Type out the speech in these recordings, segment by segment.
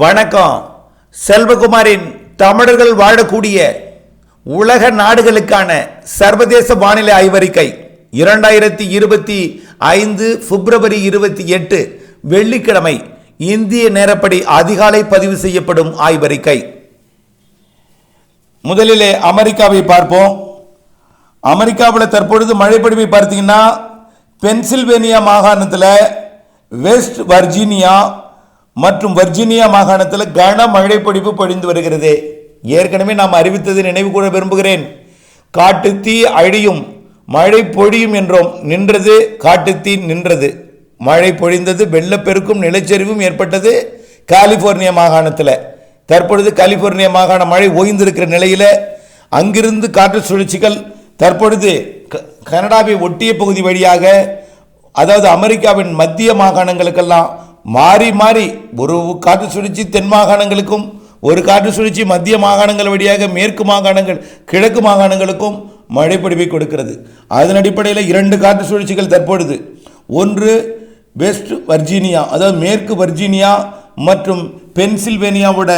வணக்கம். செல்வகுமாரின் தமிழர்கள் வாழக்கூடிய உலக நாடுகளுக்கான சர்வதேச வானிலை ஆய்வறிக்கை இரண்டாயிரத்தி இருபத்தி ஐந்து பிப்ரவரி இருபத்தி எட்டு வெள்ளிக்கிழமை இந்திய நேரப்படி அதிகாலை பதிவு செய்யப்படும் ஆய்வறிக்கை. முதலிலே அமெரிக்காவை பார்ப்போம். அமெரிக்காவில் தற்பொழுது மழைப்பொழிவை பார்த்தீங்கன்னா பென்சில்வேனியா மாகாணத்தில் வெஸ்ட் வர்ஜீனியா மற்றும் வர்ஜீனியா மாகாணத்தில் கன மழைப்பொழிவு பொழிந்து வருகிறது. ஏற்கனவே நாம் அறிவித்தது நினைவு கூட விரும்புகிறேன். காட்டுத்தீ அழியும் மழை பொழியும் என்றோம் நின்றது காட்டுத்தீ நின்றது. மழை பொழிந்தது வெள்ளப்பெருக்கும் நிலச்சரிவும் ஏற்பட்டது கலிபோர்னியா மாகாணத்தில். தற்பொழுது கலிபோர்னியா மாகாண மழை ஓய்ந்திருக்கிற நிலையில் அங்கிருந்து காற்று சுழற்சிகள் தற்பொழுது க- கனடாவை ஒட்டிய பகுதி வழியாக அதாவது அமெரிக்காவின் மத்திய மாகாணங்களுக்கெல்லாம் மாறி மாறி ஒரு காற்று சுழற்சி தென் மாகாணங்களுக்கும் ஒரு காற்று சுழற்சி மத்திய மாகாணங்கள் வழியாக மேற்கு மாகாணங்கள் கிழக்கு மாகாணங்களுக்கும் மழைப்பொழிவை கொடுக்கிறது. அதன் அடிப்படையில் இரண்டு காற்று சுழற்சிகள் தற்பொழுது. ஒன்று வெஸ்ட் வர்ஜீனியா அதாவது மேற்கு வர்ஜீனியா மற்றும் பென்சில்வேனியாவோட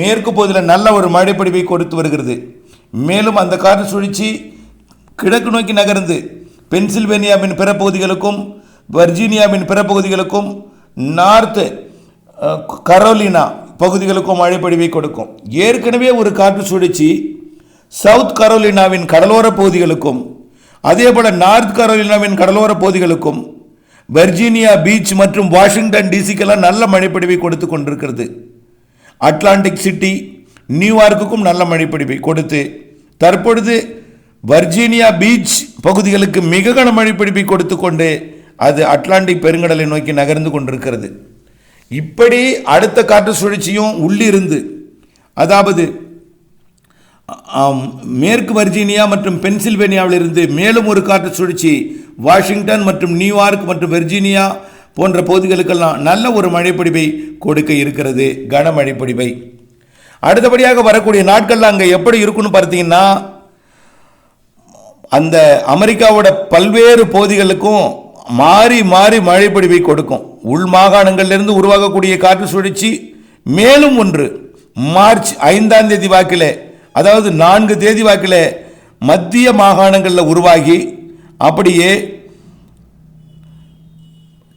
மேற்கு பகுதியில் நல்ல ஒரு மழைப்பொழிவை கொடுத்து வருகிறது. மேலும் அந்த காற்று சுழற்சி கிழக்கு நோக்கி நகர்ந்து பென்சில்வேனியாவின் பிற பகுதிகளுக்கும் வர்ஜீனியாவின் பிற பகுதிகளுக்கும் நார்த்து கரோலினா பகுதிகளுக்கும் மழைப்பொழிவை கொடுக்கும். ஏற்கனவே ஒரு காற்று சுழற்சி சவுத் கரோலினாவின் கடலோர பகுதிகளுக்கும் அதே போல் நார்த் கரோலினாவின் கடலோர பகுதிகளுக்கும் வர்ஜீனியா பீச் மற்றும் வாஷிங்டன் டிசிக்கெல்லாம் நல்ல மழைப்பொழிவை கொடுத்து கொண்டிருக்கிறது. அட்லாண்டிக் சிட்டி நியூயார்க்குக்கும் நல்ல மழைப்பொழிவை கொடுத்து தற்பொழுது வர்ஜீனியா பீச் பகுதிகளுக்கு மிக கன மழைப்பொழிவை கொடுத்து கொண்டு அது அட்லாண்டிக் பெருங்கடலை நோக்கி நகர்ந்து கொண்டிருக்கிறது. இப்படி அடுத்த காற்று சுழற்சியும் உள்ளிருந்து அதாவது மேற்கு வர்ஜீனியா மற்றும் பென்சில்வேனியாவிலிருந்து மேலும் ஒரு காற்று சுழற்சி வாஷிங்டன் மற்றும் நியூயார்க் மற்றும் வெர்ஜீனியா போன்ற பகுதிகளுக்கெல்லாம் நல்ல ஒரு மழைப்பொடிவை கொடுக்க இருக்கிறது கனமழைப்பொழிவை அடுத்தபடியாக வரக்கூடிய நாட்களில் அங்கே எப்படி இருக்குன்னு பார்த்தீங்கன்னா அந்த அமெரிக்காவோட பல்வேறு பகுதிகளுக்கும் மாறி மாறி மழைப்பொழிவை கொடுக்கும். உள் மாகாணங்களிலிருந்து உருவாகக்கூடிய காற்று சுழற்சி மேலும் ஒன்று மார்ச் ஐந்தாம் தேதி வாக்கில் அதாவது நான்கு தேதி வாக்கில் மத்திய மாகாணங்களில் உருவாகி அப்படியே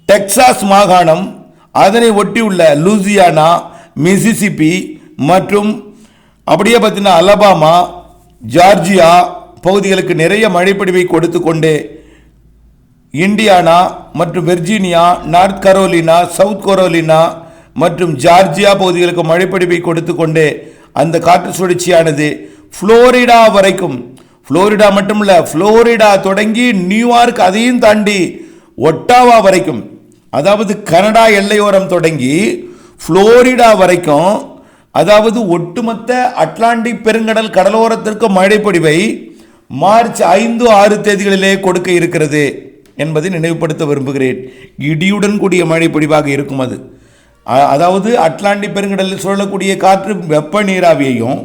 டெக்சாஸ் மாகாணம் அதனை ஒட்டியுள்ள லூசியானா மிசிசிபி மற்றும் அப்படியே பார்த்தீங்கன்னா அலபாமா ஜார்ஜியா பகுதிகளுக்கு நிறைய மழைப்படிவை கொடுத்து கொண்டே இண்டியானா மற்றும் Virginia North Carolina South Carolina மற்றும் ஜார்ஜியா பகுதிகளுக்கு மழைப்பொழிவை கொடுத்து கொண்டு அந்த காற்று சுழற்சியானது ஃப்ளோரிடா வரைக்கும் ஃப்ளோரிடா மட்டும் இல்லை ஃப்ளோரிடா தொடங்கி நியூயார்க் அதையும் தாண்டி ஒட்டாவா வரைக்கும் அதாவது கனடா எல்லையோரம் தொடங்கி ஃப்ளோரிடா வரைக்கும் அதாவது ஒட்டுமொத்த அட்லாண்டிக் பெருங்கடல் கடலோரத்திற்கு மழைப்பொடிவை மார்ச் ஐந்து ஆறு தேதிகளிலே கொடுக்க இருக்கிறது. என்பதை நினைவுபடுத்த விரும்புகிறேன். இடியுடன் கூடிய மழை பொழிவாக இருக்கும் அது. அதாவது அட்லாண்டிக் பெருங்கடலில் சுழலக்கூடிய காற்று வெப்ப நீராவியையும்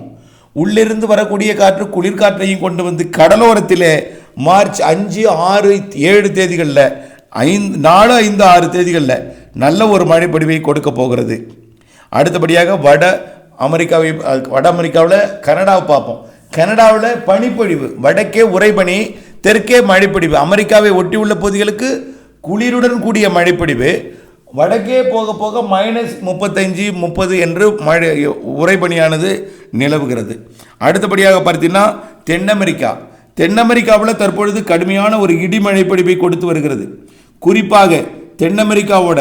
உள்ளிருந்து வரக்கூடிய காற்று குளிர்காற்றையும் கொண்டு வந்து கடலோரத்தில் மார்ச் அஞ்சு ஆறு ஏழு தேதிகளில் ஐந்து நாலு ஐந்து ஆறு தேதிகளில் நல்ல ஒரு மழைப்பொடிவை கொடுக்க போகிறது. அடுத்தபடியாக வட அமெரிக்காவை வட அமெரிக்காவில் கனடாவை பார்ப்போம். கனடாவில் பனிப்பொழிவு வடக்கே உறைபனி தெற்கே மழைப்பிடிவு. அமெரிக்காவை ஒட்டியுள்ள பகுதிகளுக்கு குளிருடன் கூடிய மழைப்பிடிவு. வடக்கே போக போக மைனஸ் முப்பத்தஞ்சு முப்பது என்று மழை உறைபனியானது நிலவுகிறது. அடுத்தபடியாக பார்த்தீங்கன்னா தென் அமெரிக்கா தென் அமெரிக்காவில் தற்பொழுது கடுமையான ஒரு இடி மழைப்பொழிவை கொடுத்து வருகிறது. குறிப்பாக தென் அமெரிக்காவோட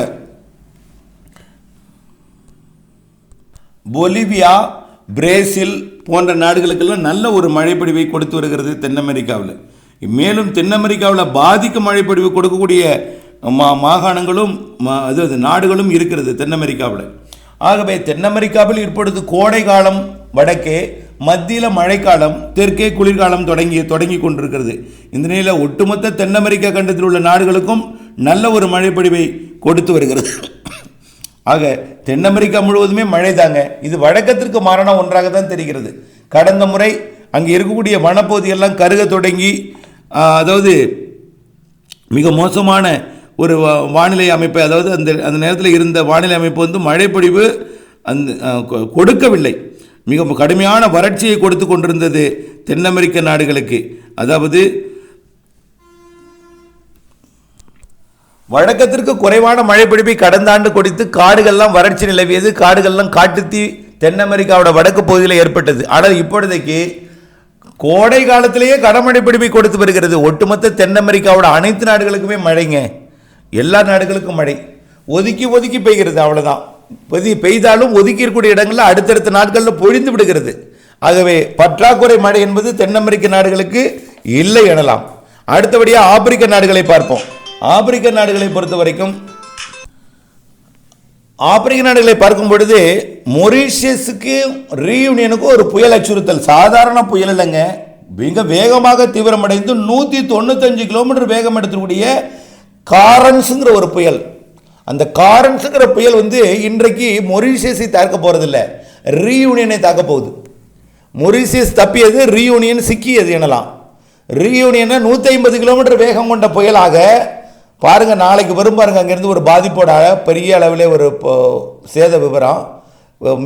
பொலிவியா பிரேசில் போன்ற நாடுகளுக்கெல்லாம் நல்ல ஒரு மழைப்பிடிவை கொடுத்து வருகிறது தென் அமெரிக்காவில் மேலும் தென் அமெரிக்காவில் பாதிக்கும் மழைப்பொழிவு கொடுக்கக்கூடிய மா மாகாணங்களும் அது அது நாடுகளும் இருக்கிறது தென் அமெரிக்காவில் ஆகவே தென் அமெரிக்காவில் இப்பொழுது கோடை காலம் வடக்கே மத்தியில் மழைக்காலம் தெற்கே குளிர்காலம் தொடங்கி தொடங்கி கொண்டிருக்கிறது. இந்த நிலையில் ஒட்டுமொத்த தென் அமெரிக்கா கண்டத்தில் உள்ள நாடுகளுக்கும் நல்ல ஒரு மழைப்பொழிவை கொடுத்து வருகிறது. ஆக தென் அமெரிக்கா முழுவதுமே மழை தாங்க. இது வழக்கத்திற்கு மாறான ஒன்றாக தான் தெரிகிறது. கடந்த முறை அங்கே இருக்கக்கூடிய வனப்பகுதியெல்லாம் கருக தொடங்கி அதாவது மிக மோசமான ஒரு வா- வானிலை அமைப்பு அதாவது அந்த அந்த நேரத்தில் இருந்த வானிலை அமைப்பு வந்து மழைப்பொழிவு அந்த கொ- கொடுக்கவில்லை. மிக கடுமையான வறட்சியை கொடுத்து கொண்டிருந்தது தென் அமெரிக்க நாடுகளுக்கு. அதாவது வழக்கத்திற்கு குறைவான மழைப்பிடிப்பை கடந்த ஆண்டு கொடுத்து காடுகள்லாம் வறட்சி நிலவியது. காடுகள்லாம் காட்டுத்தீ தென் அமெரிக்காவோட வடக்கு பகுதியில் ஏற்பட்டது. ஆனால் இப்பொழுதைக்கு கோடை காலத்திலேயே கடமழை பிடிப்பை கொடுத்து வருகிறது. ஒட்டுமொத்த தென் அமெரிக்காவோட அனைத்து நாடுகளுக்குமே மழைங்க. எல்லா நாடுகளுக்கும் மழை. ஒதுக்கி ஒதுக்கி பெய்கிறது அவ்வளோதான் பெதி பெய்தாலும் ஒதுக்கி இருக்கக்கூடிய இடங்களில் அடுத்தடுத்த நாட்களில் பொழிந்து விடுகிறது. ஆகவே பற்றாக்குறை மழை என்பது தென் அமெரிக்க நாடுகளுக்கு இல்லை எனலாம். அடுத்தபடியாக ஆப்பிரிக்க நாடுகளை பார்ப்போம். ஆப்பிரிக்க நாடுகளை பொறுத்த வரைக்கும் ஆப்பிரிக்க நாடுகளை பார்க்கும் பொழுது மொரீஷியஸுக்கு ரீயூனியனுக்கு ஒரு புயல் அச்சுறுத்தல். சாதாரண புயல் இல்லைங்க. மிக வேகமாக தீவிரமடைந்து நூற்றி தொண்ணூத்தஞ்சு கிலோமீட்டர் வேகம் எடுத்துக்கூடிய காரன்ஸுங்கிற ஒரு புயல். அந்த காரன்ஸுங்கிற புயல் வந்து இன்றைக்கு மொரீஷியஸை தாக்க போகிறதில்ல ரீயூனியனை தாக்க போகுது. மொரீசியஸ் தப்பியது ரீயூனியன் சிக்கியது எனலாம். ரீயூனியனை நூற்றி ஐம்பது கிலோமீட்டர் வேகம் கொண்ட புயலாக பாருங்க நாளைக்கு வரும் பாருங்க அங்கேருந்து ஒரு பாதிப்போட பெரிய அளவில் ஒரு சேத விவரம்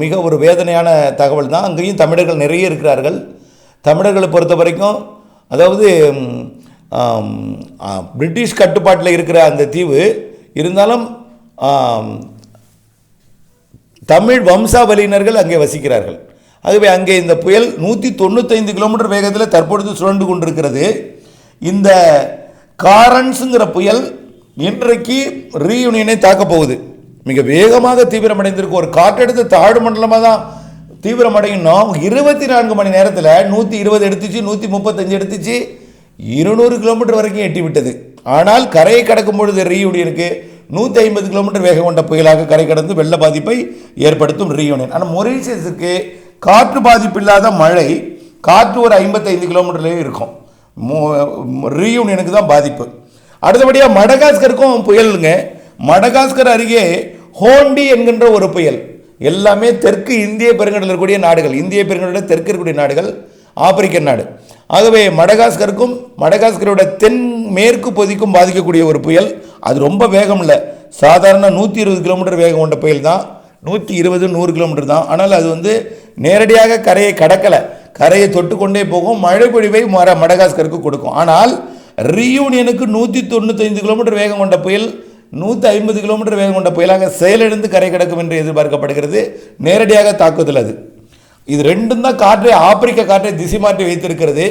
மிக ஒரு வேதனையான தகவல் தான். அங்கேயும் தமிழர்கள் நிறைய இருக்கிறார்கள். தமிழர்களை பொறுத்த வரைக்கும் அதாவது பிரிட்டிஷ் கட்டுப்பாட்டில் இருக்கிற அந்த தீவு இருந்தாலும் தமிழ் வம்சாவளியினர்கள் அங்கே வசிக்கிறார்கள். ஆகவே அங்கே இந்த புயல் நூற்றி தொண்ணூத்தைந்து கிலோமீட்டர் வேகத்தில் தற்பொழுது சுழண்டு கொண்டிருக்கிறது. இந்த காரன்ஸுங்கிற புயல் இன்றைக்கு ரீயூனியனை தாக்கப் போகுது. மிக வேகமாக தீவிரமடைந்திருக்கு. ஒரு காற்றழுத்த தாழ்வு மண்டலமாக தான் தீவிரமடையணும் இருபத்தி நான்கு மணி நேரத்தில் நூற்றி இருபது எடுத்துச்சு நூற்றி முப்பத்தஞ்சு எடுத்துச்சு இருநூறு கிலோமீட்டர் வரைக்கும் எட்டி விட்டது ஆனால் கரையை கடக்கும் பொழுது ரீயூனியனுக்கு நூற்றி ஐம்பது கிலோமீட்டர் வேகம் கொண்ட புயலாக கரை கடந்து வெள்ள பாதிப்பை ஏற்படுத்தும் ரீயூனியன் ஆனால் மொரீஷியஸுக்கு காற்று பாதிப்பு இல்லாத மழை காற்று ஒரு ஐம்பத்தைந்து கிலோமீட்டர்லேயே இருக்கும். ரீயூனியனுக்கு தான் பாதிப்பு. அடுத்தபடியாக மடகாஸ்கருக்கும் புயலுங்க மடகாஸ்கர் அருகே ஹோண்டி என்கின்ற ஒரு புயல். எல்லாமே தெற்கு இந்திய பெருங்கடலில் இருக்கக்கூடிய நாடுகள். இந்திய பெருங்கடலில் தெற்கு இருக்கக்கூடிய நாடுகள் ஆப்பிரிக்க நாடு. ஆகவே மடகாஸ்கருக்கும் மடகாஸ்கரோட தென் மேற்கு பகுதிக்கும் பாதிக்கக்கூடிய ஒரு புயல். அது ரொம்ப வேகம் இல்லை சாதாரண நூற்றி இருபது கிலோமீட்டர் வேகம் கொண்ட புயல் தான். நூற்றி இருபது நூறு கிலோமீட்டர் தான். ஆனால் அது வந்து நேரடியாக கரையை கடக்கலை. கரையை தொட்டுக்கொண்டே போகும். மழை பொழிவை மர மடகாஸ்கருக்கு கொடுக்கும். ஆனால் ரீயூனியனுக்கு நூற்றி தொண்ணூத்தைந்து கிலோமீட்டர் வேகம் கொண்ட புயல் நூற்றி ஐம்பது கிலோமீட்டர் வேகம் கொண்ட புயலாக செயலிழந்து கரை கிடக்கும் என்று எதிர்பார்க்கப்படுகிறது. நேரடியாக தாக்குதல் அது. இது ரெண்டும் தான் காற்றை ஆப்பிரிக்க காற்றை திசை மாற்றி வைத்திருக்கிறது.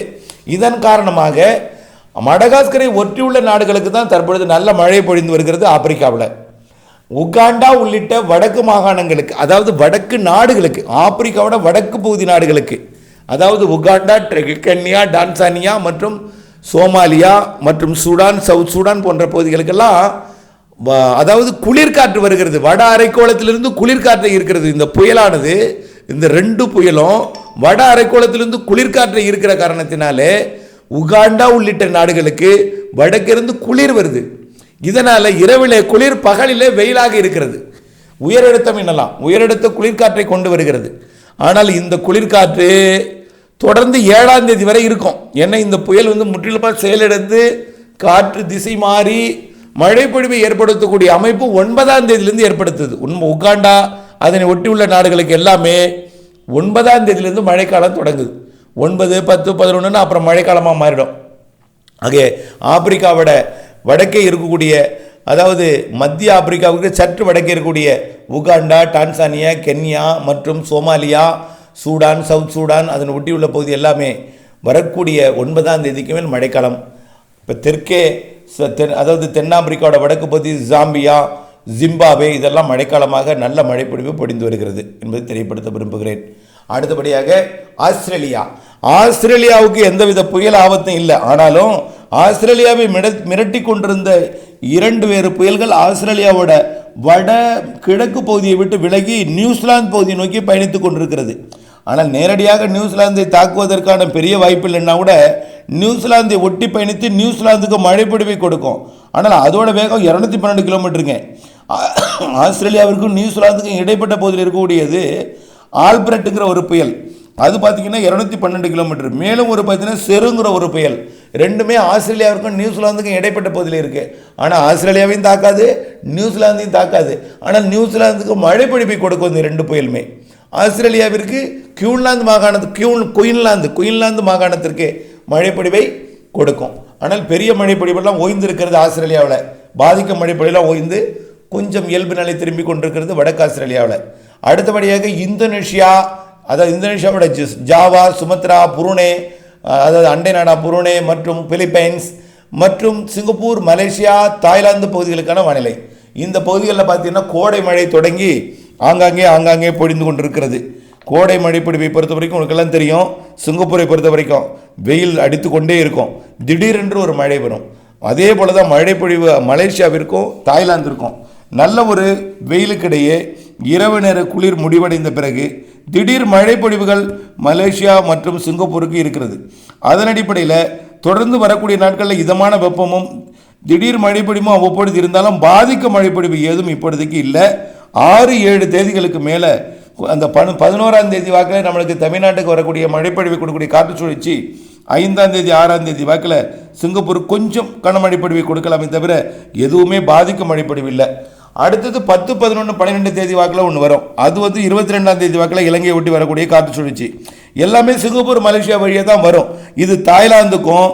இதன் காரணமாக மடகாஸ்கரை ஒற்றியுள்ள நாடுகளுக்கு தான் தற்பொழுது நல்ல மழை பொழிந்து வருகிறது ஆப்பிரிக்காவில். உகாண்டா உள்ளிட்ட வடக்கு மாகாணங்களுக்கு அதாவது வடக்கு நாடுகளுக்கு ஆப்பிரிக்காவோட வடக்கு பகுதி நாடுகளுக்கு அதாவது உகாண்டா ட்ரெ- கென்யா டான்சானியா மற்றும் சோமாலியா மற்றும் சூடான் சவுத் சூடான் போன்ற பகுதிகளுக்கெல்லாம் அதாவது குளிர்காற்று வருகிறது. வட அரைக்கோளத்திலிருந்து குளிர்காற்று இருக்கிறது. இந்த புயலானது இந்த ரெண்டு புயலும் வட அரைக்கோளத்திலிருந்து குளிர்காற்று இருக்கிற காரணத்தினாலே உகாண்டா உள்ளிட்ட நாடுகளுக்கு வடக்கிருந்து குளிர் வருது. இதனால் இரவிலே குளிர் பகலிலே வெயிலாக இருக்கிறது. உயரழுத்தம் என்னலாம்? உயரழுத்த குளிர்காற்றை கொண்டு வருகிறது. ஆனால் இந்த குளிர்காற்று தொடர்ந்து ஏழாம் தேதி வரை இருக்கும். ஏன்னா இந்த புயல் வந்து முற்றிலுமாக செயலிழந்து காற்று திசை மாறி மழைப்பொழிவை ஏற்படுத்தக்கூடிய அமைப்பு ஒன்பதாம் தேதியிலிருந்து ஏற்படுத்துது. உண்மை உகாண்டா அதனை ஒட்டியுள்ள நாடுகளுக்கு எல்லாமே ஒன்பதாம் தேதியிலிருந்து மழைக்காலம் தொடங்குது. ஒன்பது பத்து பதினொன்றுன்னு அப்புறம் மழைக்காலமாக மாறிடும். ஆகவே ஆப்பிரிக்காவோட வடக்கே இருக்கக்கூடிய அதாவது மத்திய ஆப்பிரிக்காவுக்கு சற்று வடக்கே இருக்கக்கூடிய உகாண்டா டான்சானியா கென்யா மற்றும் சோமாலியா சூடான் சவுத் சூடான் அதனை ஒட்டியுள்ள பகுதி எல்லாமே வரக்கூடிய ஒன்பதாம் தேதிக்கு மேல் மழைக்காலம். இப்போ தெற்கே தென் அதாவது தென்னாப்பிரிக்காவோட வடக்கு பகுதி ஜாம்பியா ஜிம்பாவே இதெல்லாம் மழைக்காலமாக நல்ல மழைப்பொழிவு பொடிந்து வருகிறது என்பதை தெரியப்படுத்த விரும்புகிறேன். அடுத்தபடியாக ஆஸ்திரேலியா. ஆஸ்திரேலியாவுக்கு எந்தவித புயல் ஆபத்தும் இல்லை. ஆனாலும் ஆஸ்திரேலியாவை மிட மிரட்டி கொண்டிருந்த இரண்டு வேறு புயல்கள் ஆஸ்திரேலியாவோட வட கிழக்கு பகுதியை விட்டு விலகி நியூசிலாந்து பகுதியை நோக்கி பயணித்து கொண்டிருக்கிறது. ஆனால் நேரடியாக நியூசிலாந்தை தாக்குவதற்கான பெரிய வாய்ப்பு இல்லைன்னா கூட நியூசிலாந்தை ஒட்டி பயணித்து நியூசிலாந்துக்கு மழைப்பிடிவை கொடுக்கும். ஆனால் அதோட வேகம் இரநூத்தி பன்னெண்டு கிலோமீட்டருங்க. ஆஸ்திரேலியாவிற்கும் நியூசிலாந்துக்கும் இடைப்பட்ட பகுதியில் இருக்கக்கூடியது ஆல்பிரட்டுங்கிற ஒரு புயல். அது பார்த்தீங்கன்னா இரநூத்தி பன்னெண்டு கிலோமீட்டர். மேலும் ஒரு பார்த்தீங்கன்னா செருங்கிற ஒரு புயல். ரெண்டுமே ஆஸ்திரேலியாவிற்கும் நியூசிலாந்துக்கும் இடைப்பட்ட பகுதியில் இருக்குது ஆனால் ஆஸ்திரேலியாவையும் தாக்காது நியூசிலாந்தையும் தாக்காது. ஆனால் நியூசிலாந்துக்கு மழை பிடிப்பை கொடுக்கும் இந்த ரெண்டு புயலுமே. ஆஸ்திரேலியாவிற்கு கியூன்லாந்து மாகாணத்து கியூன் குயின்லாந்து குயின்லாந்து மாகாணத்திற்கு மழைப்பொழிவை கொடுக்கும். ஆனால் பெரிய மழைப்பொழிவெல்லாம் ஓய்ந்து இருக்கிறது ஆஸ்திரேலியாவில். பாதிக்கும் மழைப்பொழிவெல்லாம் ஓய்ந்து கொஞ்சம் இயல்பு நிலை திரும்பி கொண்டிருக்கிறது வடக்கு ஆஸ்திரேலியாவில். அடுத்தபடியாக இந்தோனேஷியா அதாவது இந்தோனேஷியாவோட ஜாவா சுமத்ரா புருனே அதாவது அண்டை நாடா புருனே மற்றும் பிலிப்பைன்ஸ் மற்றும் சிங்கப்பூர் மலேசியா தாய்லாந்து பகுதிகளுக்கான வானிலை. இந்த பகுதிகளில் பார்த்தீங்கன்னா கோடை மழை தொடங்கி ஆங்காங்கே ஆங்காங்கே பொழிந்து கொண்டிருக்கிறது. கோடை மழைப்பிடிப்பை பொறுத்த வரைக்கும் உங்களுக்கெல்லாம் தெரியும். சிங்கப்பூரை பொறுத்த வரைக்கும் வெயில் அடித்து கொண்டே இருக்கும். திடீரென்று ஒரு மழை வரும். அதே போல தான் மழைப்பொழிவு மலேசியாவிற்கும் தாய்லாந்திற்கும். நல்ல ஒரு வெயிலுக்கிடையே இரவு நேர குளிர் முடிவடைந்த பிறகு திடீர் மழைப்பொழிவுகள் மலேசியா மற்றும் சிங்கப்பூருக்கு இருக்கிறது. அதன் அடிப்படையில் தொடர்ந்து வரக்கூடிய நாட்களில் இதமான வெப்பமும் திடீர் மழைப்பொழிவும் அவ்வப்பொழுது இருந்தாலும் பாதிக்க மழைப்பொழிவு ஏதும் இப்பொழுதுக்கு இல்லை. ஆறு ஏழு தேதிகளுக்கு மேலே அந்த பன் பதினோராம் தேதி வாக்கில் நம்மளுக்கு தமிழ்நாட்டுக்கு வரக்கூடிய மழைப்பொழிவு கொடுக்கக்கூடிய காற்று சுழற்சி ஐந்தாம் தேதி ஆறாம் தேதி வாக்கில் சிங்கப்பூர் கொஞ்சம் கனமழைப்பொழிவை கொடுக்கலாமே தவிர எதுவுமே பாதிக்க மழைப்பொழிவு இல்லை. அடுத்தது பத்து பதினொன்று பன்னிரெண்டு தேதி வாக்கில் ஒன்று வரும். அது வந்து இருபத்தி ரெண்டாம் தேதி வாக்கில் இலங்கையை ஒட்டி வரக்கூடிய காற்று சுழற்சி. எல்லாமே சிங்கப்பூர் மலேசியா வழியாக தான் வரும். இது தாய்லாந்துக்கும்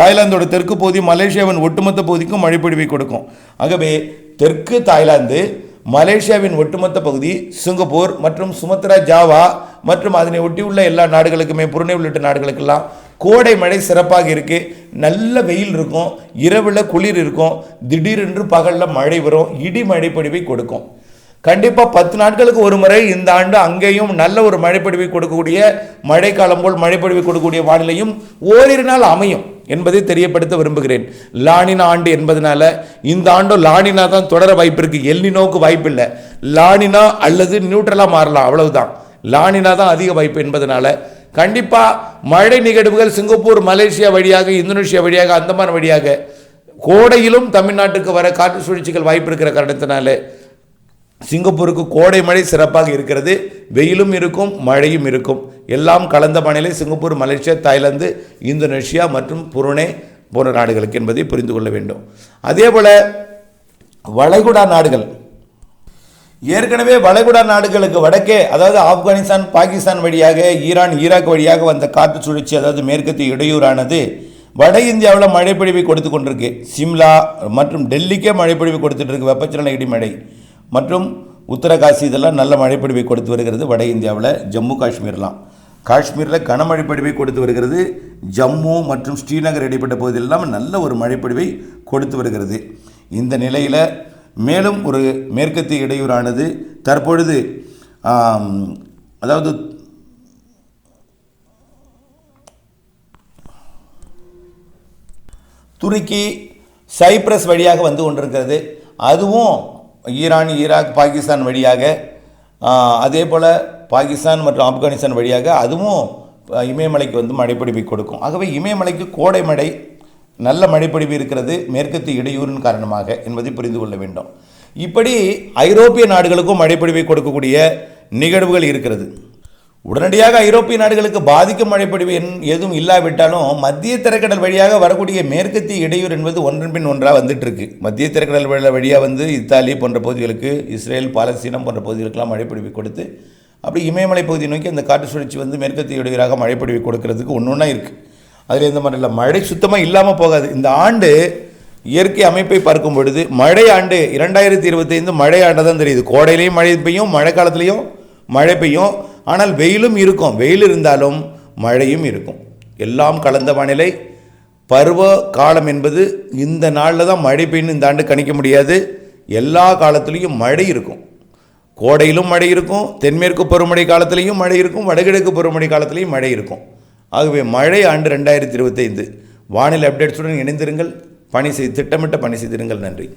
தாய்லாந்தோட தெற்கு பகுதி மலேசியாவின் ஒட்டுமொத்த பகுதிக்கும் மழைப்பொழிவை கொடுக்கும். ஆகவே தெற்கு தாய்லாந்து மலேசியாவின் ஒட்டுமொத்த பகுதி சிங்கப்பூர் மற்றும் சுமத்ரா ஜாவா மற்றும் அதனை ஒட்டியுள்ள எல்லா நாடுகளுக்குமே புருணை உள்ளிட்ட நாடுகளுக்கெல்லாம் கோடை மழை சிறப்பாக இருக்குது நல்ல வெயில் இருக்கும் இரவில் குளிர் இருக்கும் திடீரென்று பகலில் மழை வரும் இடி மழைப்படிவை கொடுக்கும். கண்டிப்பாக பத்து நாட்களுக்கு ஒரு முறை இந்த ஆண்டு அங்கேயும் நல்ல ஒரு மழைப்பொழிவை கொடுக்கக்கூடிய மழைக்காலம் போல் மழைப்பொழிவை கொடுக்கக்கூடிய வானிலையும் ஓரிரு நாள் அமையும் என்பதை தெரியப்படுத்த விரும்புகிறேன். லானினா ஆண்டு என்பதனால இந்த ஆண்டும் லானினா தான் தொடர வாய்ப்பு இருக்குது எல்னினோக்கு வாய்ப்பு இல்லை. லானினா அல்லது நியூட்ரலாக மாறலாம் அவ்வளவுதான். லானினா தான் அதிக வாய்ப்பு என்பதனால கண்டிப்பாக மழை நிகழ்வுகள் சிங்கப்பூர் மலேசியா வழியாக இந்தோனேஷியா வழியாக அந்தமான் வழியாக கோடையிலும் தமிழ்நாட்டுக்கு வர காற்று சுழற்சிகள் வாய்ப்பு இருக்கிற காரணத்தினால சிங்கப்பூருக்கு கோடை மழை சிறப்பாக இருக்கிறது. வெயிலும் இருக்கும் மழையும் இருக்கும். எல்லாம் கலந்த வானிலை சிங்கப்பூர் மலேசியா தாய்லாந்து இந்தோனேஷியா மற்றும் புருனே போன்ற நாடுகளுக்கு என்பதை புரிந்து கொள்ள வேண்டும். அதே போல் வளைகுடா நாடுகள் ஏற்கனவே வளைகுடா நாடுகளுக்கு வடக்கே அதாவது ஆப்கானிஸ்தான் பாகிஸ்தான் வழியாக ஈரான் ஈராக் வழியாக வந்த காற்று சுழற்சி அதாவது மேற்கத்திய இடையூறானது வட இந்தியாவில் மழைப்பொழிவை கொடுத்து கொண்டிருக்கு. சிம்லா மற்றும் டெல்லிக்கே மழைப்பொழிவு கொடுத்துட்டு இருக்கு வெப்பச்சலன இடிமழை. மற்றும் உத்தரகாசி இதெல்லாம் நல்ல மழைப்பொழிவை கொடுத்து வருகிறது வட இந்தியாவில் ஜம்மு காஷ்மீர்லாம். காஷ்மீரில் கனமழை பொழிவை கொடுத்து வருகிறது ஜம்மு மற்றும் ஸ்ரீநகர் இடைப்பட்ட பகுதியெல்லாம் நல்ல ஒரு மழைப்பொழிவை கொடுத்து வருகிறது. இந்த நிலையில் மேலும் ஒரு மேற்கத்திய இடையூறானது தற்பொழுது அதாவது துருக்கி சைப்ரஸ் வழியாக வந்து கொண்டிருக்கிறது. அதுவும் ஈரான் ஈராக் பாகிஸ்தான் வழியாக அதே போல் பாகிஸ்தான் மற்றும் ஆப்கானிஸ்தான் வழியாக அதுவும் இமயமலைக்கு வந்து மழைப்பிடிப்பை கொடுக்கும். ஆகவே இமயமலைக்கு கோடை மழை நல்ல மழைப்பொழிவு இருக்கிறது மேற்கத்து இடையூறின் காரணமாக என்பதை புரிந்து கொள்ள வேண்டும். இப்படி ஐரோப்பிய நாடுகளுக்கும் மழைப்பொழிவை கொடுக்கக்கூடிய நிகழ்வுகள் இருக்கிறது. உடனடியாக ஐரோப்பிய நாடுகளுக்கு பாதிக்கும் மழைப்பொழிவு எதுவும் இல்லாவிட்டாலும் மத்திய திரைக்கடல் வழியாக வரக்கூடிய மேற்கத்திய இடையூறு என்பது ஒன்றன் பின் ஒன்றாக வந்துட்டு இருக்கு மத்திய திரைக்கடல் வழியாக வந்து இத்தாலி போன்ற பகுதிகளுக்கு இஸ்ரேல் பாலஸ்தீனம் போன்ற பகுதிகளுக்கெல்லாம் மழைப்பொழிவு கொடுத்து அப்படி இமயமலை பகுதியை நோக்கி அந்த காற்று சுழற்சி வந்து மேற்கத்திய இடையூறாக மழைப்பொழிவு கொடுக்கறதுக்கு ஒன்று ஒன்றா இருக்குது அதில் எந்த மாதிரி இல்லை. மழை சுத்தமாக இல்லாமல் போகாது. இந்த ஆண்டு இயற்கை அமைப்பை பார்க்கும் பொழுது மழை ஆண்டு இரண்டாயிரத்தி இருபத்தைந்து மழை ஆண்டு தான் தெரியுது. கோடையிலையும் மழை பெய்யும் மழை காலத்துலேயும் மழை பெய்யும். ஆனால் வெயிலும் இருக்கும். வெயில் இருந்தாலும் மழையும் இருக்கும். எல்லாம் கலந்த வானிலை. பருவ காலம் என்பது இந்த நாளில் தான் மழை பெய்யும் இந்த ஆண்டு கணிக்க முடியாது. எல்லா காலத்துலேயும் மழை இருக்கும். கோடையிலும் மழை இருக்கும். தென்மேற்கு பருவமழை காலத்திலையும் மழை இருக்கும். வடகிழக்கு பருவமழை காலத்திலையும் மழை இருக்கும். ஆகவே மழை ஆண்டு ரெண்டாயிரத்தி இருபத்தைந்து. வானிலை அப்டேட்ஸுடன் இணைந்திருங்கள். பணி செய்து திட்டமிட்ட பணி செய்திருங்கள். நன்றி.